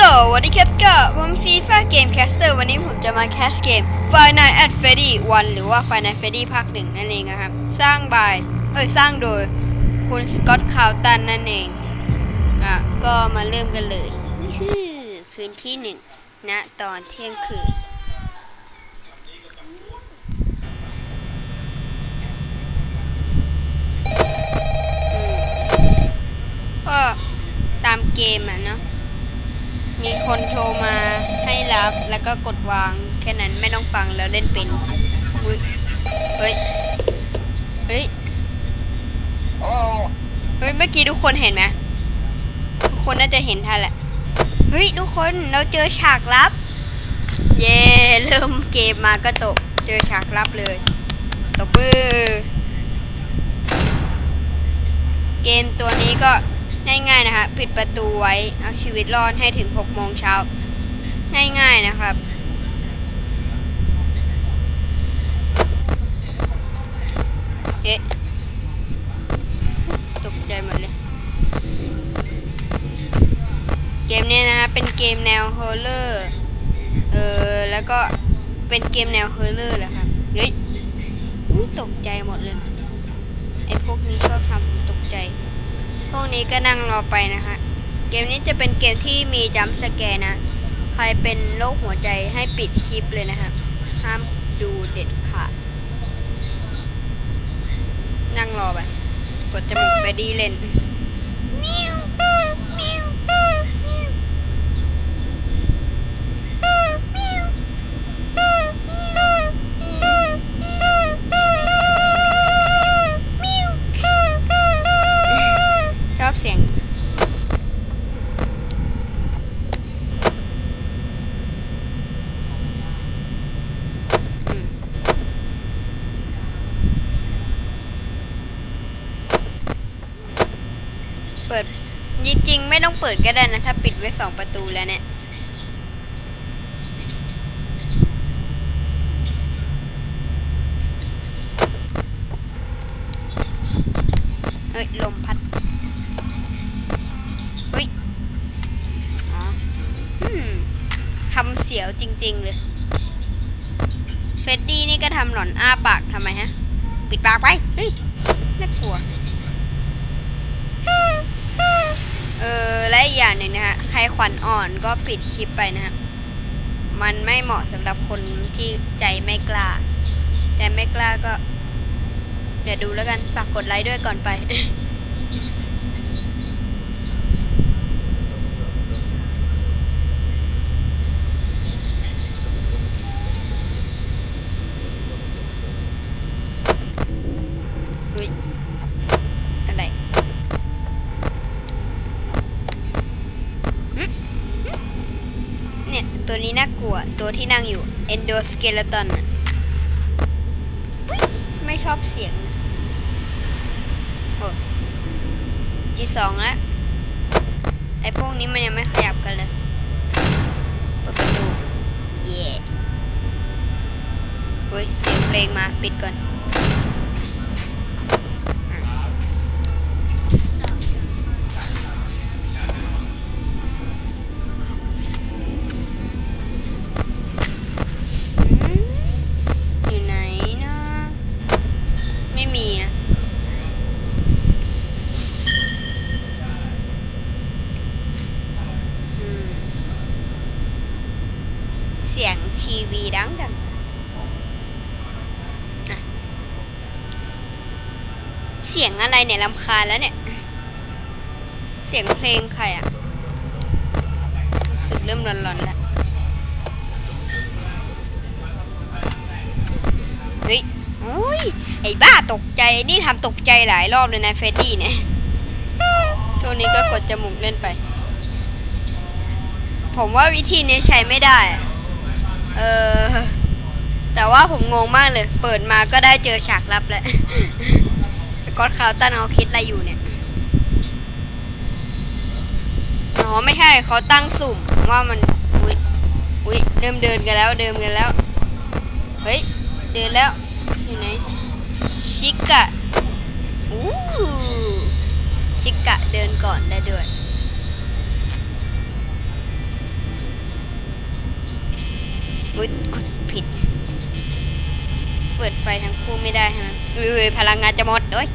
So วันนี้ครับก็ผมฟีฟ่าเกมแคสเตอร์วันนี้ผมจะมาแคสเกม Five Nights at Freddy 1หรือว่า Five Nights at Freddy ภาคหนึ่งนั่นเองนะครับ สร้าง by เอ้ย สร้างโดยคุณสกอตคาวตันนั่นเอง อะ ก็มาเริ่มกันเลยคือคืนที่หนึ่งณตอนเที่ยงคืนก็ตามเกมอะเนาะ มีคนโทรมาให้รับแล้วก็กดวางแค่นั้นไม่ต้องฟังแล้วเล่นเป็นอุ๊ยเฮ้ย เฮ้ย เฮ้ย เมื่อกี้ทุกคนเห็นไหมทุกคนน่าจะเห็นทันแหละ เฮ้ย ทุกคนเราเจอฉากลับ เย่เริ่มเกมมาก็ตก เจอฉากลับเลย ตบมือเกมตัวนี้ก็ ง่ายๆนะคะปิดประตูไว้เอาชีวิตรอดให้ถึง6โมงเช้าง่ายๆนะครับ เอ๊ะตกใจหมดเลย เกมเนี้ยนะฮะเป็นเกมแนวฮอลเลอร์เออแล้วก็เป็นเกมแนวฮอลเลอร์แหละครับเฮ้ยตกใจหมดเลย ไอ้พวกนี้ชอบทำ พวกนี้ก็นั่งรอไปนะคะเกมนี้จะเป็นเกมที่มีจัมสแกนนะ ใครเป็นโรคหัวใจให้ปิดคลิปเลยนะคะห้ามดูเด็ดขาด นั่งรอไป กดจมูกไปดีเล่นมิวมิวมิวชอบเสียง อืมเปิด จ ริง ๆ ไม่ต้องเปิดก็ได้นะ ถ้าปิดไว้สองประตูแล้วเนี่ยเฮ้ย ลมพัดเฮ้ยอ๋อทำเสียวจริง ๆ เลย เฟดดี้นี่ก็ทำหลอนอ้าปากทำไมฮะ ปิดปากไป เฮ้ย น่ากลัว เออและอีกอย่างหนึ่งนะฮะใครขวัญอ่อนก็ปิดคลิปไปนะฮะมันไม่เหมาะสำหรับคนที่ใจไม่กล้า แต่ไม่กล้าก็ เดี๋ยวดูแล้วกันฝากกดไลค์ด้วยก่อนไป อุ้ย อะไรหึหึเนี่ย ตัวนี้น่า กลัวตัวที่นั่งอยู่ endoskeleton ไม่ชอบเสียงโอ้จีสองแล้ว ไอ้พวกนี้มันยังไม่ขยับกันเลยเปิดประตู เย่เฮ้ย เสียงเพลงมา ปิดก่อน เสียงอะไรเนี่ยลำคาญแล้วเนี่ย เสียงเพลงใครอะรู้สึกเริ่มร้อนๆแล้วเฮ้ยโอ้ยไอ้บ้าตกใจนี่ทำตกใจหลายรอบเลยนะเฟดดี้เนี่ยช่วงนี้ก็กดจมูกเล่นไป ผมว่าวิธีนี้ใช้ไม่ได้อะเออแต่ว่าผมงงมากเลย เปิดมาก็ได้เจอฉากลับแล้วส กอตคาวตันเขาคิดอะไรอยู่เนี่ย อ๋อไม่ใช่เขาตั้งสุ่มว่ามัน อุ้ยอุ้ยเดิมเดินกันแล้วเดิมกันแล้ว เฮ้ย เดินแล้วอยู่ไหน ชิกะอู้ชิกะเดินก่อนได้ด้วยอุ๊ยกดผิด เปิดไฟทั้งคู่ไม่ได้ใช่ไหมอุ้ยพลังงานจะหมดเอ้ย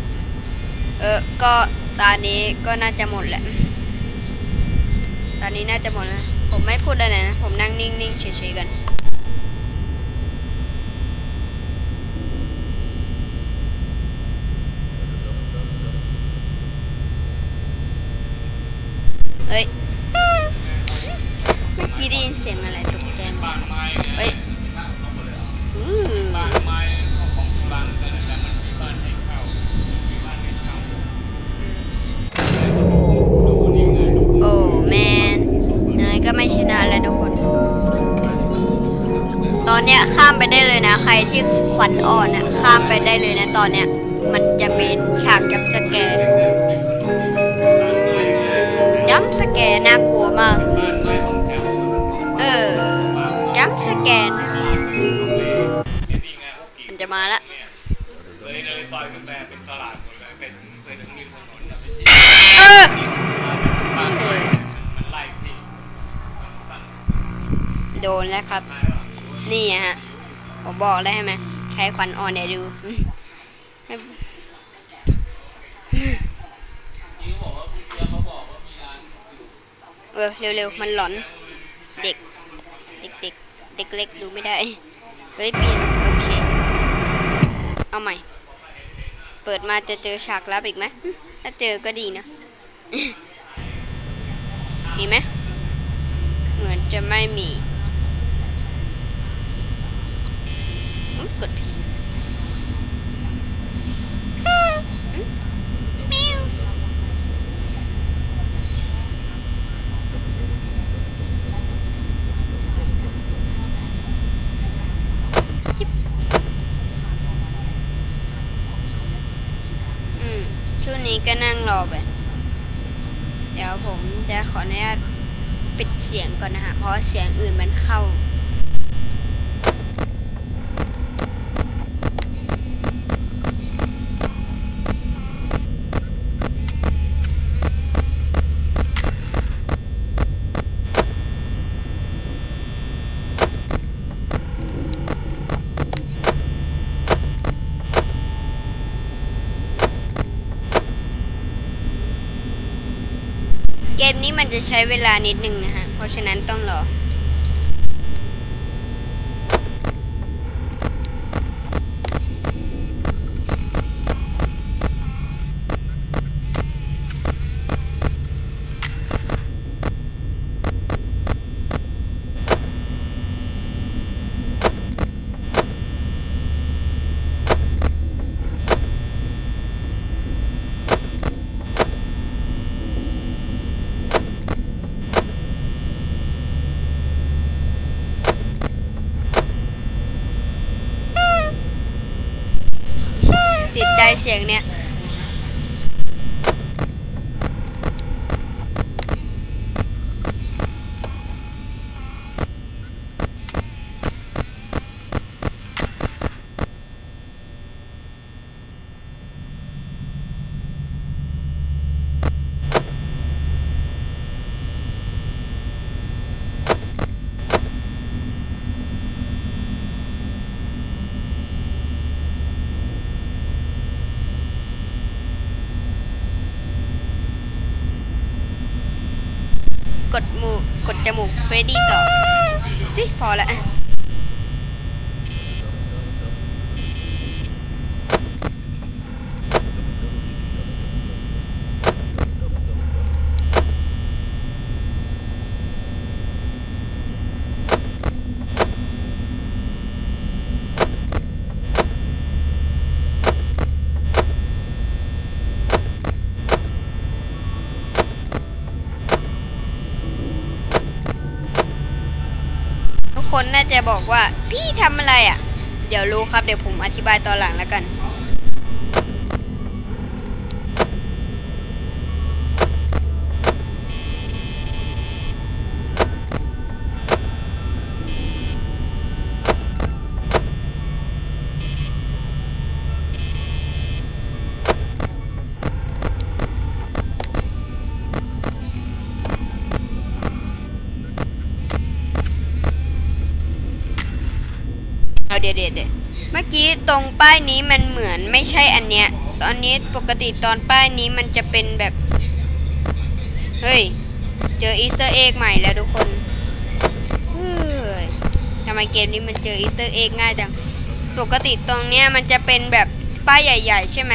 เออ ก็ตอนนี้ก็น่าจะหมดแหละ ตอนนี้น่าจะหมดแล้ว ผมไม่พูดอะไรนะ ผมนั่งนิ่งๆเฉยๆกันเฮ้ย เมื่อกี้ได้ยินเสียงอะไรตกใจไหมบ้านไม้เนี่ยเฮ้ยอือ วัญอ่อนอะข้ามไปได้เลยนะตอนเนี้ย มันจะเป็นฉากจับสแกร์จัมป์สแกร์น่ากลัวมาก เออจัมป์สแกร์นี่นี่ไงโอเคมันจะมาละเลยเลยซอยมันแปลเป็นตลาดเลยเป็นเป็นริมถนนเป็นที่เออโดนแล้วครับ นี่ฮะ ผมบอกได้ไหม ใครขวัญอ่อนเนี่ยดูเออเร็วๆ มันหลอน เด็ก เด็กเด็กเด็กเล็กดูไม่ได้ เฮ้ยปีนโอเค เอาใหม่ เปิดมาจะเจอฉากลับอีกไหมถ้าเจอก็ดีนะ มีไหม เหมือนจะไม่มีอุ๊ยกดผิดอืมแมวจิ๊บอืมช่วง นี้ก็นั่งรอไป เดี๋ยวผมจะขออนุญาตปิดเสียงก่อนนะฮะ เพราะเสียงอื่นมันเข้า เกมนี้มันจะใช้เวลานิดนึงนะฮะ เพราะฉะนั้นต้องรอ ติดใจ เสียงเนี้ย กดหมู กดจมูกเฟรดดี้ต่อจิพอละ จะบอกว่าพี่ทำอะไรอะ่ะ เดี๋ยวรู้ครับเดี๋ยวผมอธิบายตอนหลังแล้วกัน เดี๋ยวเดี๋ยวเดี๋ยวเมื่อกี้ตรงป้ายนี้มันเหมือนไม่ใช่อันเนี้ย ตอนนี้ปกติตอนป้ายนี้มันจะเป็นแบบ เฮ้ย เจออีสเตอร์เอ็กใหม่แล้วทุกคนเฮ้ยทำไมเกมนี้มันเจออีสเตอร์เอ็กง่ายจัง ปกติตรงเนี้ยมันจะเป็นแบบป้ายใหญ่ ๆ ใช่ไหม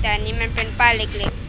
แต่อันนี้มันเป็นป้ายเล็ก ๆ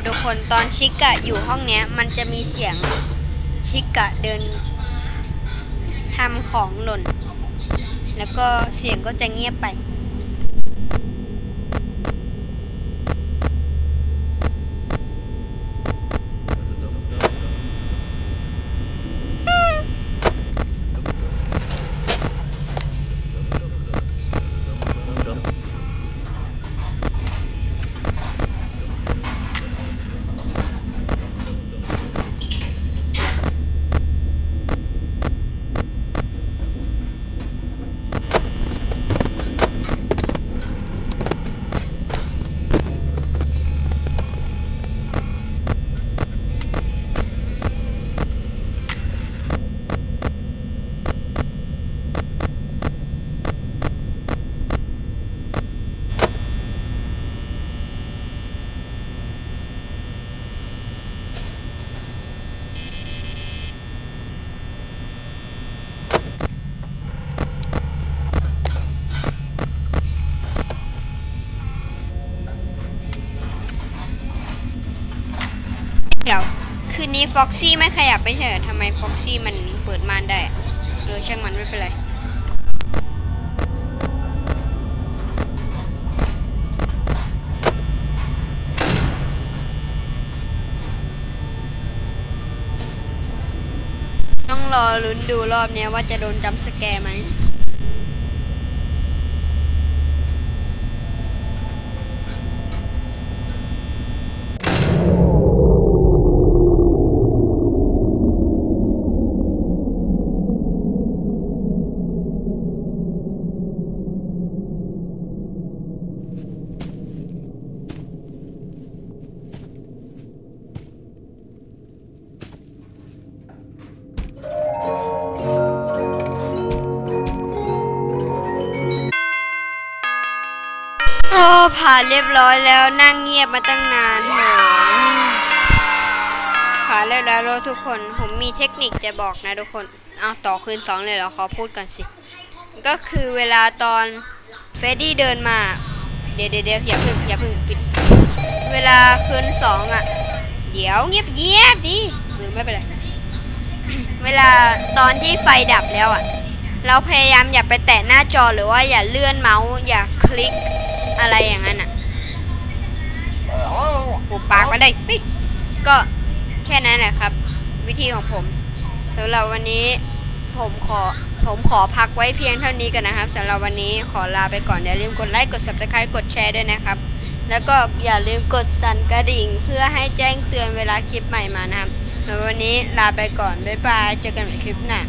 ครับทุกคนตอนชิกะอยู่ห้องเนี้ย มันจะมีเสียงชิกะเดินทำของหล่น แล้วก็เสียงก็จะเงียบไป เดี๋ยว คื นี้ฟ็อกซี่ไม่ขยับไปเฉยทำไมฟ็อกซี่มันเปิดม่านได้อะเออช่างมันไม่เป็นไรต้องรอลุ้นดูรอบเนี้ยว่าจะโดนจำสแกร์ไหม ผ่านเรียบร้อยแล้วนั่งเงียบมาตั้งนานโหผ่านเรียบร้อยแล้วทุกคน ผมมีเทคนิคจะบอกนะทุกคนเอาต่อคืนสองเลยเหรอขอพูดก่อนสิ ก็คือเวลาตอนเฟดดี้เดินมา เดี๋ยวเดี๋ยวเดฟอย่าพึ่งอย่าพึ่งปิด เวลาคืนสองอะ เดี๋ยวเงียบเงียบดิหรือไม่เป็นไรเวลาตอนที่ไฟดับแล้วอะ เราพยายามอย่าไปแตะหน้าจอหรือว่าอย่าเลื่อนเมาส์อย่าคลิก อะไรอย่างนั้นอะหูปากมาได้ปิ๊กก็แค่นั้นแหละครับ วิธีของผมสำหรับวันนี้ผมขอผมขอพักไว้เพียงเท่านี้กันนะครับสำหรับวันนี้ขอลาไปก่อนอย่าลืมกดไลค์กด subscribe กดแชร์ด้วยนะครับ แล้วก็อย่าลืมกดสั่นกระดิ่ง เพื่อให้แจ้งเตือนเวลาคลิปใหม่มานะครับสำหรับวันนี้ลาไปก่อนบ๊ายบายเจอกันใหม่คลิปหน้า